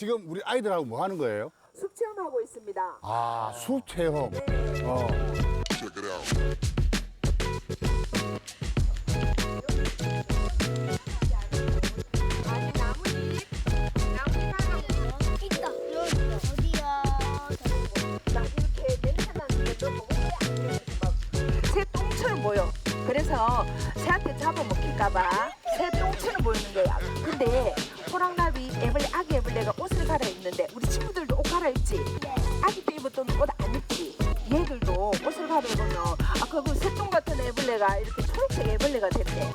지금 우리 아이들하고 뭐 하는 거예요? 숲 체험하고 있습니다. 아, 숲 체험. 어. 아니 나뭇잎, 나뭇잎 있다. 여기 어디야? 나 이렇게 냄새 나는데 너 먹으면 안 돼. 막새 똥처럼 보여. 그래서 새한테 잡아먹힐까봐 새 똥 아기 때 입었던 옷 안 입지. 얘들도 옷을 갈아입으면 아까 그 새똥 같은 애벌레가 이렇게 초록색 애벌레가 된대.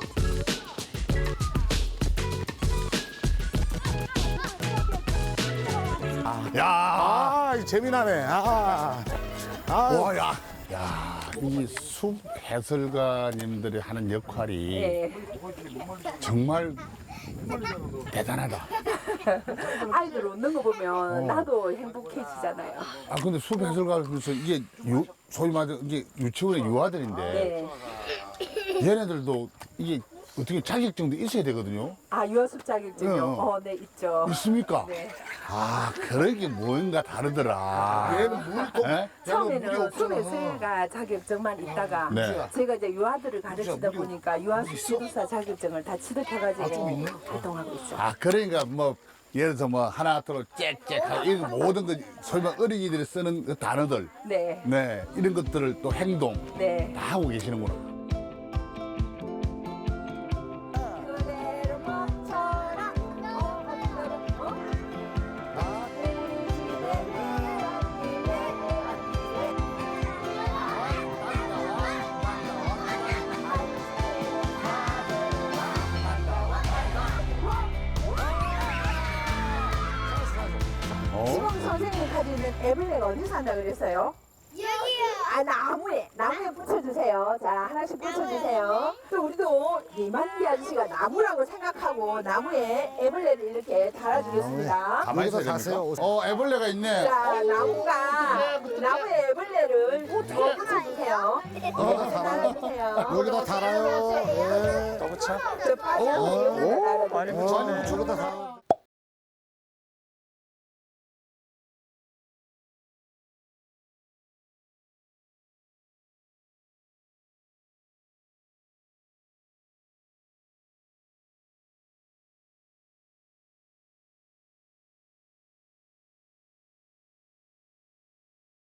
야, 아, 재미나네. 아, 아, 와, 야. 야, 이 숲 해설가님들이 하는 역할이 네. 정말 대단하다. 아이들 웃는 거 보면 나도 행복해지잖아요. 아, 근데 숲 해설가로서 이게 유, 소위 말해 이게 유치원의 유아들인데 네. 얘네들도 이게 어떻게 자격증도 있어야 되거든요. 아 유아숲 자격증요? 네, 어. 어, 네 있죠. 있습니까? 네. 아, 그러게 뭔가 다르더라. 얘는 물 또, 예? 처음에는 수매수가 자격증만 있다가 네. 제가 이제 유아들을 가르치다 보니까 유아숲 지도사 자격증을 다 취득해가지고 활동하고 있어요. 아, 그러니까 뭐, 예를 들어서 뭐, 하나, 둘, 짹짹, 하고 이런 모든 것, 설마 어린이들이 쓰는 그 단어들, 네, 네, 이런 것들을 또 행동, 네. 다 하고 계시는구나. 선생님이 가지고 있는 애벌레가 어디 산다 그랬어요? 여기요. 아 나무에 나무에 붙여주세요. 자 하나씩 붙여주세요. 또 우리도 이만기 아저씨가 나무라고 생각하고 나무에 애벌레를 이렇게 달아주겠습니다. 가만히 여기서 있어야 가세요. 됩니까? 어, 애벌레가 있네. 자 나무가 나무에 애벌레를 더 붙여주세요. 이렇게 달아주세요. 여기다 달아요. 예. 저 파장 여기다 달아주세요. 어, 여기다 달아요.